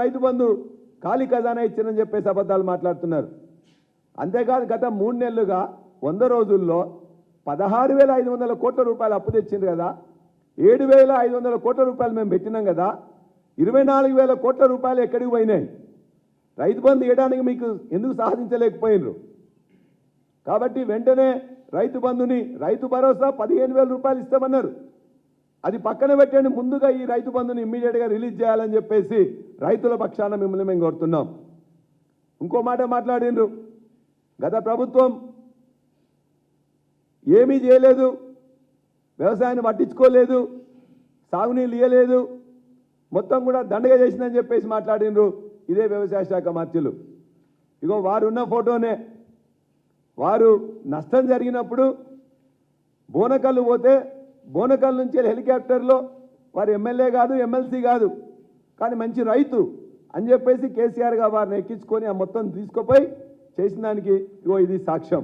రైతు బంధు ఖాళీ ఖజానా ఇచ్చిందని చెప్పేసి అబద్ధాలు మాట్లాడుతున్నారు. అంతేకాదు గత మూడు నెలలుగా వంద రోజుల్లో పదహారు వేల ఐదు వందల కోట్ల రూపాయలు అప్పు తెచ్చింది కదా. ఏడు వేల ఐదు వందల కోట్ల రూపాయలు మేము పెట్టినాం కదా. ఇరవై నాలుగు వేల కోట్ల రూపాయలు ఎక్కడికి పోయినాయి? రైతు బంధు ఇవ్వడానికి మీకు ఎందుకు సాధించలేకపోయినరు? కాబట్టి వెంటనే రైతు బంధుని రైతు భరోసా పదిహేను వేల రూపాయలు ఇస్తామన్నారు. అది పక్కన పెట్టండి ముందుగా ఈ రైతు బంధుని ఇమ్మీడియట్గా రిలీజ్ చేయాలని చెప్పేసి రైతుల పక్షాన మిమ్మల్ని మేము కోరుతున్నాం. ఇంకో మాట మాట్లాడిండ్రు. గత ప్రభుత్వం ఏమీ చేయలేదు. వ్యవసాయాన్ని పట్టించుకోలేదు. సాగునీళ్ళు ఇవ్వలేదు మొత్తం కూడా దండగా చేసిందని చెప్పేసి మాట్లాడినరు ఇదే వ్యవసాయ శాఖ మంత్రులు. ఇగో వారు ఉన్న ఫోటోనే. వారు నష్టం జరిగినప్పుడు బోనకల్లు పోతే బోనకల్ నుంచి హెలికాప్టర్లో వారు ఎమ్మెల్యే కాదు ఎమ్మెల్సీ కాదు. కానీ మంచి రైతు అని చెప్పేసి కేసీఆర్ గారు వారిని ఎక్కించుకొని ఆ మొత్తం తీసుకుపోయి చేసిన దానికి ఇగో ఇది సాక్ష్యం.